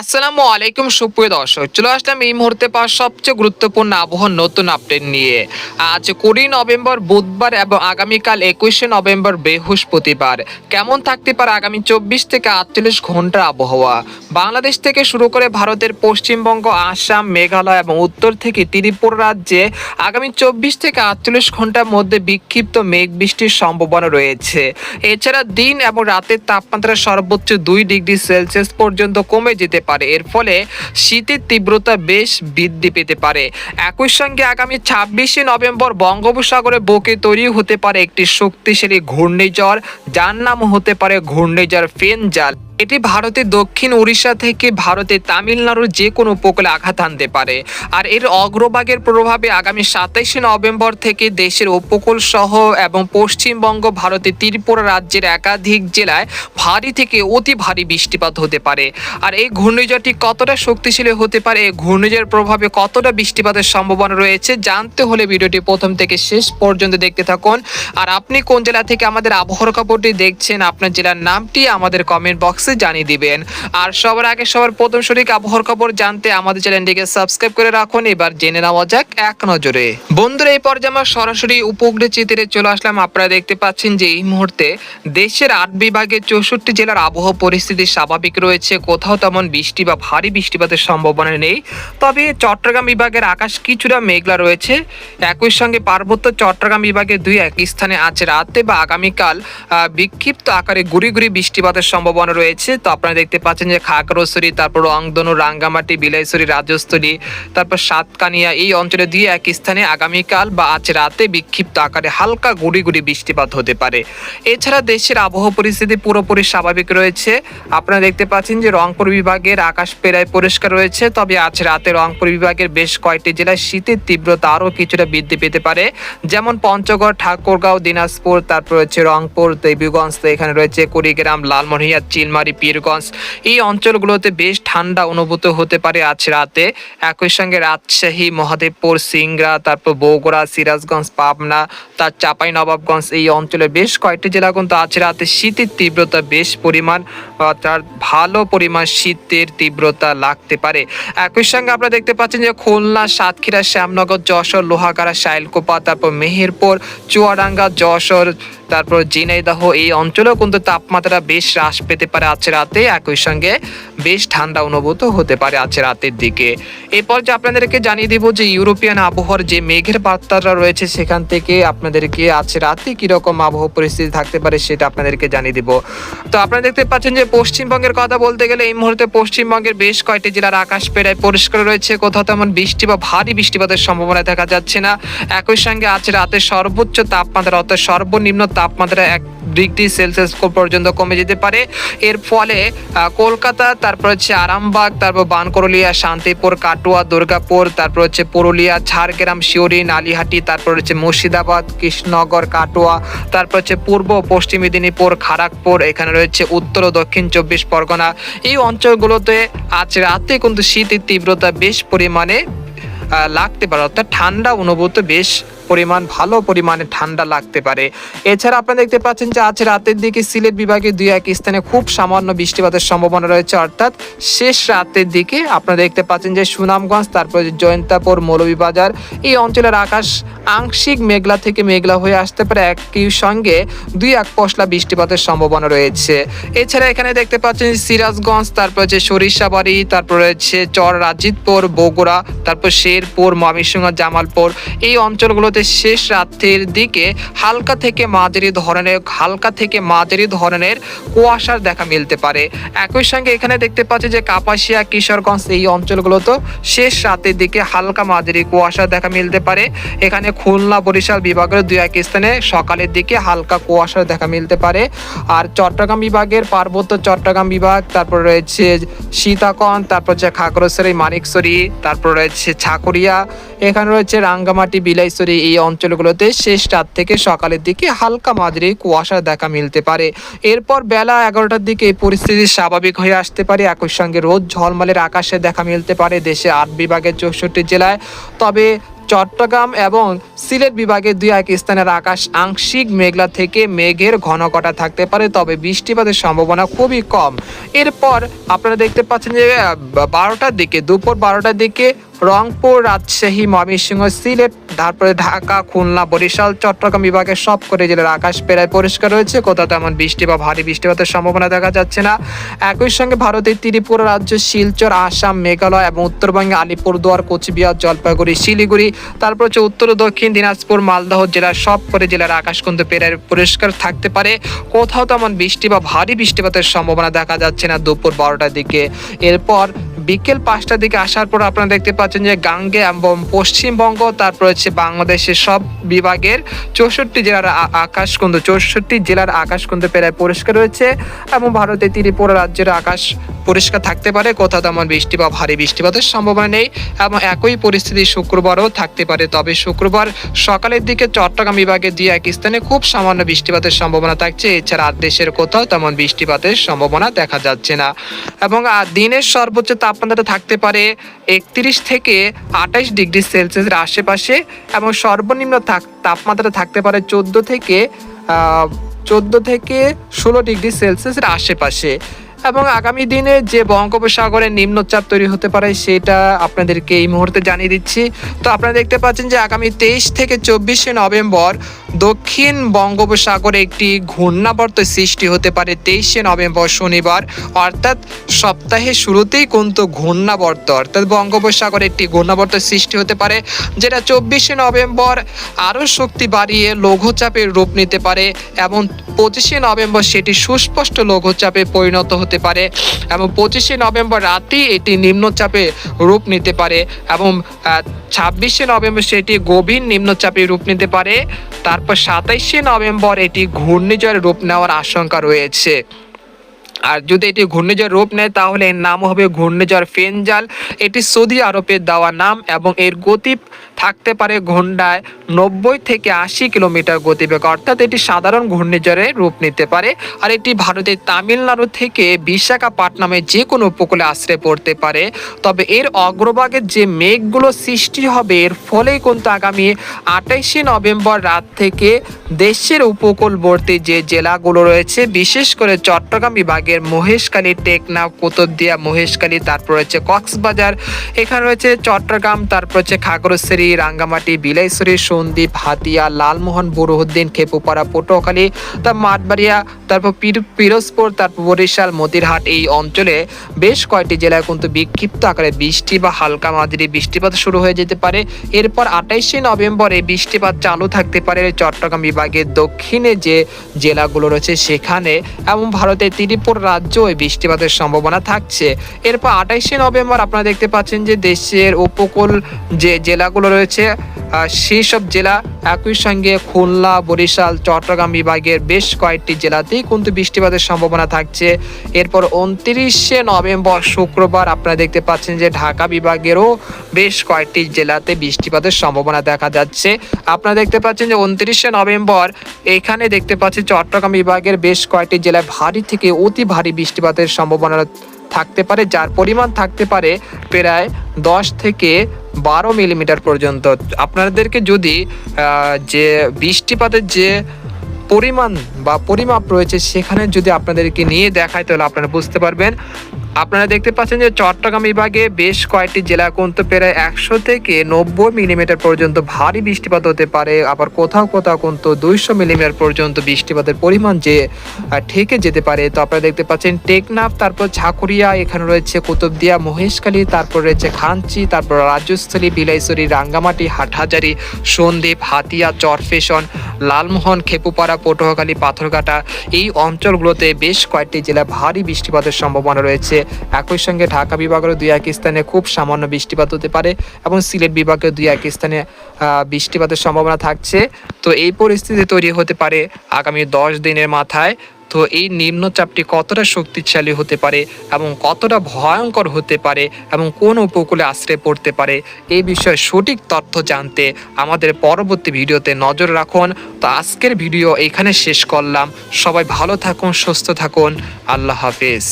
আসসালামু আলাইকুম, সুপ্রিয় দর্শক। চলে আসলাম এই মুহূর্তে পাওয়া সবচেয়ে গুরুত্বপূর্ণ আবহাওয়ার নতুন আপডেট নিয়ে। আজ কুড়ি নভেম্বর, বুধবার এবং আগামীকাল একুশে নভেম্বর বৃহস্পতিবার। কেমন থাকতে পারে আগামী চব্বিশ থেকে আটচল্লিশ ঘণ্টার আবহাওয়া? বাংলাদেশ থেকে শুরু করে ভারতের পশ্চিমবঙ্গ, আসাম, মেঘালয় এবং উত্তর থেকে ত্রিপুরা রাজ্যে আগামী চব্বিশ থেকে আটচল্লিশ ঘণ্টার মধ্যে বিক্ষিপ্ত মেঘ বৃষ্টির সম্ভাবনা রয়েছে। এছাড়া দিন এবং রাতের তাপমাত্রা সর্বোচ্চ দুই ডিগ্রি সেলসিয়াস পর্যন্ত কমে যেতে পারে। এর ফলে শীতের তীব্রতা বেশ বৃদ্ধি পেতে পারে। একই সঙ্গে আগামী ছাব্বিশে নভেম্বর বঙ্গোপসাগরে বকে তৈরি হতে পারে একটি শক্তিশালী ঘূর্ণিঝড়। যার নাম হতে পারে ঘূর্ণিঝড় ফেনজাল। এটি ভারতের দক্ষিণ উড়িষ্যা থেকে ভারতের তামিলনাড়ুর যে কোনো উপকূলে আঘাত আনতে পারে। আর এর অগ্রভাগের প্রভাবে আগামী সাতাইশে নভেম্বর থেকে দেশের উপকূল সহ এবং পশ্চিমবঙ্গ, ভারতের ত্রিপুরা রাজ্যের একাধিক জেলায় ভারী থেকে অতি ভারী বৃষ্টিপাত হতে পারে। আর এই ঘূর্ণিঝড়টি কতটা শক্তিশালী হতে পারে, এই ঘূর্ণিঝড়ের প্রভাবে কতটা বৃষ্টিপাতের সম্ভাবনা রয়েছে, জানতে হলে ভিডিওটি প্রথম থেকে শেষ পর্যন্ত দেখতে থাকুন। আর আপনি কোন জেলা থেকে আমাদের আবহাওয়ার খবরটি দেখছেন, আপনার জেলার নামটি আমাদের কমেন্ট বক্সে জানিয়ে দিবেন। আর সবার আগে সবার প্রথম সঠিক আবহাওয়ার খবর জানতে আমাদের চ্যানেলটিকে সাবস্ক্রাইব করে রাখুন। এবার জেনে নেওয়া যাক এক নজরে। বন্ধুরা, এই পর্যায়ে আমরা সরাসরি উপগ্রহ চিত্রে চলে আসলাম। আপনারা দেখতে পাচ্ছেন যে এই মুহূর্তে দেশের আট বিভাগের চৌষট্টি জেলার আবহাওয়া পরিস্থিতি স্বাভাবিক রয়েছে। কোথাও তেমন বৃষ্টি বা ভারী বৃষ্টিপাতের সম্ভাবনা নেই। তবে চট্টগ্রাম বিভাগের আকাশ কিছুটা মেঘলা রয়েছে। একই সঙ্গে পার্বত্য চট্টগ্রাম বিভাগের দুই এক স্থানে আজ রাতে বা আগামীকাল বিক্ষিপ্ত আকারে গুড়ি গুড়ি বৃষ্টিপাতের সম্ভাবনা রয়েছে। তো আপনারা দেখতে পাচ্ছেন যে খাগড়াছড়ি, তারপর রংধনু, রাঙ্গামাটি, বিলাইছড়ি, রাজস্থলী, তারপর সাতকানিয়া এই অঞ্চলে দুই এক স্থানে আগামীকাল বা আজ রাতে বিক্ষিপ্ত আকারে হালকা গুড়ি গুড়ি বৃষ্টিপাত হতে পারে। এছাড়া দেশের আবহাওয়া পরিস্থিতি পুরোপুরি স্বাভাবিক রয়েছে। আপনারা দেখতে পাচ্ছেন যে রংপুর বিভাগের আকাশ প্রায় পরিষ্কার রয়েছে, তবে আজ রাতে রংপুর বিভাগের বেশ কয়েকটি জেলায় শীতের তীব্রতা আরও কিছুটা বৃদ্ধি পেতে পারে। যেমন পঞ্চগড়, ঠাকুরগাঁও, দিনাজপুর, তারপর রয়েছে রংপুর, দেবীগঞ্জ এখানে রয়েছে কুড়িগ্রাম, লালমনিরহাট, চিলমারি পীরগঞ্জ। এই অঞ্চলগুলোতে বেশ ঠান্ডা অনুভূত হতে পারে আজ রাতে। একই সঙ্গে রাজশাহী, মহাদেবপুর, সিংড়া, তারপর বগুড়া, সিরাজগঞ্জ, পাবনা, তার চাপাই, নবাবগঞ্জ এই অঞ্চলে বেশ কয়েকটি জেলা কিন্তু আজ রাতে শীতের তীব্রতা বেশ পরিমাণ, অর্থাৎ ভালো পরিমাণ শীতের তীব্রতা লাগতে পারে। একই সঙ্গে আপনারা দেখতে পাচ্ছেন যে খুলনা, সাতক্ষীরা, শ্যামনগর, যশোর, লোহাগাড়া, শাইলকোপা, তারপর মেহেরপুর, চুয়াডাঙ্গা, যশোর, তারপর ঝিনাইদহ এই অঞ্চলেও কিন্তু তাপমাত্রা বেশ হ্রাস পেতে পারে আজ রাতে একই সঙ্গে বেশ ঠান্ডা অনুভূত হতে পারে আজ রাতের দিকে। এরপর যে আপনাদেরকে জানিয়ে দিব যে ইউরোপিয়ান আবহাওয়ার যে মেঘের বার্তাটা রয়েছে সেখান থেকে আপনাদেরকে আজ রাতে কীরকম আবহাওয়া পরিস্থিতি থাকতে পারে সেটা আপনাদেরকে জানিয়ে দিব। তো আপনারা দেখতে পাচ্ছেন যে পশ্চিমবঙ্গের কথা বলতে গেলে এই মুহূর্তে পশ্চিমবঙ্গের বেশ কয়েকটি জেলার আকাশ প্রায় পরিষ্কার রয়েছে। কোথাও তেমন বৃষ্টি বা ভারী বৃষ্টিপাতের সম্ভাবনা দেখা যাচ্ছে না। একই সঙ্গে আজ রাতে সর্বোচ্চ তাপমাত্রা অর্থাৎ সর্বনিম্ন তাপমাত্রা এক ডিগ্রি সেলসিয়াস পর্যন্ত কমে যেতে পারে। এর ফলে কলকাতা, তারপর হচ্ছে আরামবাগ, তারপর বানকরলিয়া, শান্তিপুর, কাটোয়া, দুর্গাপুর, তারপর হচ্ছে পুরুলিয়া, ঝাড়গ্রাম শিউরি নালিহাটি, তারপর হচ্ছে মুর্শিদাবাদ, কৃষ্ণনগর, কাটোয়া, তারপর হচ্ছে পূর্ব, পশ্চিম মেদিনীপুর খড়গপুর এখানে রয়েছে উত্তর ও দক্ষিণ চব্বিশ পরগনা। এই অঞ্চলগুলোতে আজ রাতে কিন্তু শীতের তীব্রতা বেশ পরিমাণে লাগতে পারে। অর্থাৎ ঠান্ডা অনুভূত বেশ পরিমাণ, ভালো পরিমাণে ঠান্ডা লাগতে পারে। এছাড়া আপনারা দেখতে পাচ্ছেন যে আজ রাতের দিকে সিলেট বিভাগে দুই এক স্থানে খুব সামান্য বৃষ্টিপাতের সম্ভাবনা রয়েছে। অর্থাৎ শেষ রাতের দিকে আপনারা দেখতে পাচ্ছেন যে সুনামগঞ্জ, তারপর জয়ন্তাপুর, মৌলভীবাজার, এই অঞ্চলের আকাশ আংশিক মেঘলা থেকে মেঘলা হয়ে আসতে পারে। একই সঙ্গে দুই এক পশলা বৃষ্টিপাতের সম্ভাবনা রয়েছে। এছাড়া এখানে দেখতে পাচ্ছেন সিরাজগঞ্জ, তারপর হচ্ছে সরিষাবাড়ি, তারপর রয়েছে চর রাজিতপুর বগুড়া, তারপর শেরপুর, ময়মনসিংহ, জামালপুর। এই অঞ্চলগুলোতে শেষ রাতের দিকে হালকা থেকে মাঝারি ধরনের হালকা থেকে মাঝারি ধরনের কুয়াশার দেখা মিলতে পারে। একই সঙ্গে এখানে দেখতে পাচ্ছি যে কাপাসিয়া, কিশোরগঞ্জ এই অঞ্চলগুলোতে শেষ রাতের দিকে হালকা মাঝারি কুয়াশা দেখা মিলতে পারে। এখানে খুলনা বরিশাল বিভাগের দুই এক স্থানে সকালের দিকে হালকা কুয়াশার দেখা মিলতে পারে। আর চট্টগ্রাম বিভাগের পার্বত্য চট্টগ্রাম বিভাগ, তারপর রয়েছে সীতাকন তারপর হচ্ছে খাগড়াছড়ি মানিকছড়ি তারপর রয়েছে ছাকুরিয়া এখানে রয়েছে রাঙ্গামাটি, বিলাইছড়ি এই অঞ্চলগুলোতে শেষ রাত থেকে সকালের দিকে হালকা মাঝারি কুয়াশা দেখা মিলতে পারে। এরপর বেলা এগারোটার দিকে পরিস্থিতি স্বাভাবিক হয়ে আসতে পারে। একই সঙ্গে রোদ, ঝলমলের আকাশে দেখা মিলতে পারে দেশে আট বিভাগের চৌষট্টি জেলায়। তবে চট্টগ্রাম এবং সিলেট বিভাগে দুই এক স্থানের আকাশ আংশিক মেঘলা থেকে মেঘের ঘন কটা থাকতে পারে, তবে বৃষ্টিপাতের সম্ভাবনা খুবই কম। এরপর আপনারা দেখতে পাচ্ছেন যে বারোটার দিকে, দুপুর বারোটার দিকে রংপুর, রাজশাহী, ময়মনসিংহ, সিলেট তারপরে ঢাকা, খুলনা, বরিশাল, চট্টগ্রাম বিভাগের সব করে জেলার আকাশ প্রায় পরিষ্কার রয়েছে। কোথাও তেমন বৃষ্টি বা ভারী বৃষ্টিপাতের সম্ভাবনা দেখা যাচ্ছে না। একই সঙ্গে ভারতের ত্রিপুরা রাজ্য, শিলচর, আসাম, মেঘালয় এবং উত্তরবঙ্গে আলিপুরদুয়ার কোচবিহার, জলপাইগুড়ি, শিলিগুড়ি, তারপর হচ্ছে উত্তর দক্ষিণ দিনাজপুর, মালদহ জেলার সব করে জেলার আকাশ কিন্তু প্রায় পরিষ্কার থাকতে পারে। কোথাও তেমন বৃষ্টি বা ভারী বৃষ্টিপাতের সম্ভাবনা দেখা যাচ্ছে না দুপুর বারোটার দিকে। এরপর বিকেল পাঁচটার দিকে আসার পর আপনারা দেখতে পাচ্ছেন যে গাঙ্গে এবং পশ্চিমবঙ্গ, তারপর হচ্ছে বাংলাদেশের সব বিভাগের চৌষট্টি জেলার আকাশ কিন্তু চৌষট্টি জেলার আকাশ কিন্তু প্রায় পরিষ্কার রয়েছে এবং ভারতের ত্রিপুরা রাজ্যের আকাশ পরিষ্কার থাকতে পারে, কোথাও তেমন বৃষ্টি বা ভারী বৃষ্টিপাতের সম্ভাবনা নেই এবং একই পরিস্থিতি শুক্রবারও থাকতে পারে। তবে শুক্রবার সকালের দিকে চট্টগ্রাম বিভাগের দুই এক স্থানে খুব সামান্য বৃষ্টিপাতের সম্ভাবনা থাকছে। এছাড়া আর দেশের কোথাও তেমন বৃষ্টিপাতের সম্ভাবনা দেখা যাচ্ছে না। এবং দিনের সর্বোচ্চ তাপমাত্রা থাকতে পারে একত্রিশ থেকে আঠাশ ডিগ্রি সেলসিয়াসের আশেপাশে এবং সর্বনিম্ন তাপমাত্রা থাকতে পারে চোদ্দ থেকে চোদ্দ থেকে ষোলো ডিগ্রি সেলসিয়াসের আশেপাশে। এবং আগামী দিনে যে বঙ্গোপসাগরে নিম্নচাপ তৈরি হতে পারে সেটা আপনাদেরকে এই মুহূর্তে জানিয়ে দিচ্ছি। তো আপনারা দেখতে পাচ্ছেন যে আগামী তেইশ থেকে চব্বিশে নভেম্বর দক্ষিণ বঙ্গোপসাগরে একটি ঘূর্ণাবর্ত সৃষ্টি হতে পারে তেইশে নভেম্বর শনিবার। অর্থাৎ সপ্তাহের শুরুতেই কিন্তু ঘূর্ণাবর্ত, অর্থাৎ বঙ্গোপসাগরে একটি ঘূর্ণাবর্ত সৃষ্টি হতে পারে, যেটা চব্বিশে নভেম্বর আরও শক্তি বাড়িয়ে লঘুচাপের রূপ নিতে পারে এবং পঁচিশে নভেম্বর সেটি সুস্পষ্ট লঘুচাপে পরিণত হতে পারে এবং পঁচিশে নভেম্বর রাতেই এটি নিম্নচাপে রূপ নিতে পারে এবং ছাব্বিশে নভেম্বর সেটি গভীর নিম্নচাপে রূপ নিতে পারে। তারপর সাতাইশে নভেম্বর এটি ঘূর্ণিঝড়ে রূপ নেওয়ার আশঙ্কা রয়েছে। আর যদি এটি ঘূর্ণিঝড় রূপ নেয়, তাহলে এর নাম হবে ঘূর্ণিঝড় ফেনজাল। এটি সৌদি আরবের দেওয়া নাম এবং এর গতি থাকতে পারে ঘন্টায় নব্বই থেকে আশি কিলোমিটার গতিবেগ। অর্থাৎ এটি সাধারণ ঘূর্ণিঝড়ের রূপ নিতে পারে। আর এটি ভারতের তামিলনাড়ু থেকে বিশাখাপাটনামে যে কোনো উপকূলে আশ্রয় পড়তে পারে। তবে এর অগ্রভাগের যে মেঘগুলো সৃষ্টি হবে, এর ফলেই কিন্তু আগামী আঠাইশে নভেম্বর রাত থেকে দেশের উপকূলবর্তী যে জেলাগুলো রয়েছে, বিশেষ করে চট্টগ্রাম বিভাগের মহেশখালী, টেকনাফ, কুতুবদিয়া, মহেশখালী, তারপর রয়েছে কক্সবাজার, এখানে রয়েছে চট্টগ্রাম, তারপর হচ্ছে খাগড়াছড়ি রাঙ্গামাটি, বিলাইছড়ি, সন্দ্বীপ, হাতিয়া, লালমোহন, বুরুহুদ্দিন, খেপুপাড়া, পটুয়াখালী তার মাঠবাড়িয়া, তারপর পিরোজপুর, তারপর বরিশাল, মতিরহাট এই অঞ্চলে বেশ কয়েকটি জেলায় কিন্তু বিক্ষিপ্ত আকারে বৃষ্টি বা হালকা মাঝারি বৃষ্টিপাত শুরু হয়ে যেতে পারে। এরপর আঠাইশে নভেম্বরে বৃষ্টিপাত চালু থাকতে পারে চট্টগ্রাম বিভাগের দক্ষিণে যে জেলাগুলো রয়েছে সেখানে এবং ভারতের ত্রিপুরা রাজ্য এই বৃষ্টিপাতের সম্ভাবনা থাকছে। এরপর আঠাইশে নভেম্বর আপনারা দেখতে পাচ্ছেন যে দেশের উপকূল যে জেলাগুলো রয়েছে। সেই সব জেলা একই সঙ্গে খুলনা, বরিশাল, চট্টগ্রাম বিভাগের বেশ কয়েকটি জেলাতেই কিন্তু বৃষ্টিপাতের সম্ভাবনা থাকছে। এরপর উনত্রিশে নভেম্বর শুক্রবার আপনারা দেখতে পাচ্ছেন যে ঢাকা বিভাগেরও বেশ কয়েকটি জেলাতে বৃষ্টিপাতের সম্ভাবনা দেখা যাচ্ছে। আপনারা দেখতে পাচ্ছেন যে উনত্রিশে নভেম্বর এখানে দেখতে পাচ্ছি চট্টগ্রাম বিভাগের বেশ কয়েকটি জেলায় ভারী থেকে অতি ভারী বৃষ্টিপাতের সম্ভাবনা থাকতে পারে। যার পরিমাণ থাকতে পারে প্রায় দশ থেকে বারো মিলিমিটার পর্যন্ত। আপনাদেরকে যদি যে বৃষ্টিপাতের যে পরিমাণ বা পরিমাপ রয়েছে, সেখানে যদি আপনাদেরকে নিয়ে দেখায় তাহলে আপনারা বুঝতে পারবেন। আপনারা দেখতে পাচ্ছেন যে চট্টগ্রাম বিভাগে বেশ কয়েকটি জেলা কিন্তু প্রায় একশো থেকে নব্বই মিলিমিটার পর্যন্ত ভারী বৃষ্টিপাত হতে পারে। আবার কোথাও কোথাও কিন্তু দুইশো মিলিমিটার পর্যন্ত বৃষ্টিপাতের পরিমাণ যে ঠেকে যেতে পারে। তো আপনারা দেখতে পাচ্ছেন টেকনাফ, তারপর ঝাকুরিয়া, এখানে রয়েছে কুতুবদিয়া, মহেশখালী, তারপর রয়েছে খাঞ্চি, তারপর রাজস্থলী বিলাইছড়ি, রাঙ্গামাটি, হাটহাজারি, সন্দ্বীপ, হাতিয়া, চরফেশন লালমোহন, খেপুপাড়া, পটুয়াখালী, পাথরঘাটা এই অঞ্চলগুলোতে বেশ কয়েকটি জেলায় ভারী বৃষ্টিপাতের সম্ভাবনা রয়েছে। একই সঙ্গে ঢাকা বিভাগের দুই এক স্থানে খুব সামান্য বৃষ্টিপাত হতে পারে এবং সিলেট বিভাগের দুই এক স্থানে বৃষ্টিপাতের সম্ভাবনা থাকছে। তো এই পরিস্থিতি তৈরি হতে পারে আগামী দশ দিনের মাথায়। তো এই নিম্নচাপটি কতটা শক্তিশালী হতে পারে এবং কতটা ভয়ঙ্কর হতে পারে এবং কোন উপকূলে আশ্রয় পড়তে পারে এই বিষয়ে সঠিক তথ্য জানতে আমাদের পরবর্তী ভিডিওতে নজর রাখুন। তো আজকের ভিডিও এখানে শেষ করলাম। সবাই ভালো থাকুন, সুস্থ থাকুন। আল্লাহ হাফেজ।